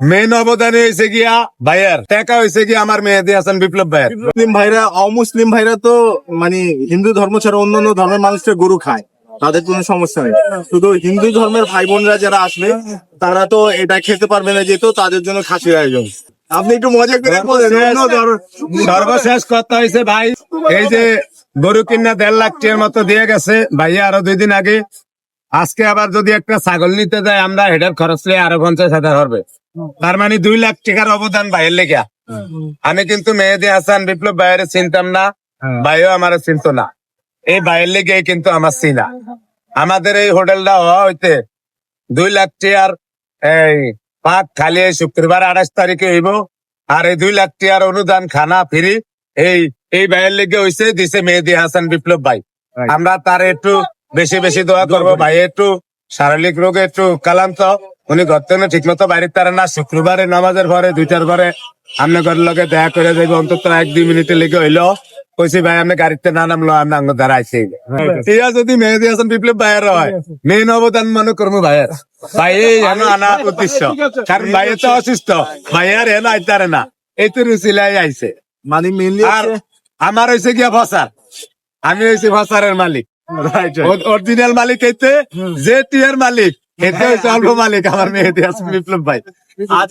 Main অবদানে হয়েছে গিয়া ভাইয়ার। টাকা হয়েছে গিয়া আমার মেহেদি হাসান বিপ্লব ভাইয়ার। মুসলিম ভাইরা অমুসলিম ভাইরা তো মানে হিন্দু ধর্ম ছাড়া অন্য অন্য ধর্মের মানুষরা গরু খায়। তাদের কোনো সমস্যা নেই। শুধু হিন্দু ধর্মের ভাই বোনরা যারা আসবে তারা তো এটা খেতে পারবে না যেহেতু তাদের জন্য খাসির আয়োজন। আপনি একটু মজা করে বলেন সর্বশেষ কথা হয়েছে ভাই এই যে গরু কিনা দেড় লাখ টাকার মতো দিয়ে গেছে। ভাইয়া আরও দুই দিন আগে আজকে আবার যদি একটা ছাগল নিতে যাই আমরা হেডার খরচ নিয়ে আরও পঞ্চাশ হাজার হবে তার মানে দুই লাখ টাকার অবদান ভাইয়ের লেগে আমি কিন্তু মেহেদি হাসান বিপ্লব ভাইয়ের চিনতাম না ভাইও আমার চিনত না। এই ভাইয়ের লেগে কিন্তু আমার চিনা। আমাদের এই হোটেলটা হওয়া হইতে দুই লাখ টাকার এই পাক খালি শুক্রবার আঠাশ তারিখে হইব। আর এই দুই লাখ টাকার অনুদান খানা ফ্রি এই এই ভাইয়ের লেগে হইছে দিছে মেহেদি হাসান বিপ্লব ভাই। আমরা তার একটু বেশি বেশি দোয়া করব। ভাই একটু শারীরিক রোগে একটু কালান্ত। উনি ঘর থেকে ঠিক মতো বাইরে তারা না। শুক্রবারে নামাজের ঘরে দুইটার ঘরে আপনি ঘরের লগে দেখা করে যাইব। অন্তত এক দুই মিনিটের লেগে হইল। কইছি ভাই আপনি গাড়িতে না নামলো আমি আঙ্গ দ্বারা আইসি যদি মেহেদি হাসান বিপ্লব ভাইয়ের হয় মেইন অবদান মনে করব ভাইয়ের। ভাই এই হেন আনা উদ্দেশ্য। কারণ ভাইয়ের তো অসুস্থ ভাইয়ার হেন আইতারে না। এই তো রুচিলাই আইছে। মানে মেনলি আর আমার হয়েছে গিয়া ফসার আমি হয়েছি ফসারের মালিক। অরিজিনাল মালিক এতে যে টিয়ার মালিক এতে হচ্ছে অল্প মালিক আমার মেহেদি হাসান বিপ্লব ভাই। আজ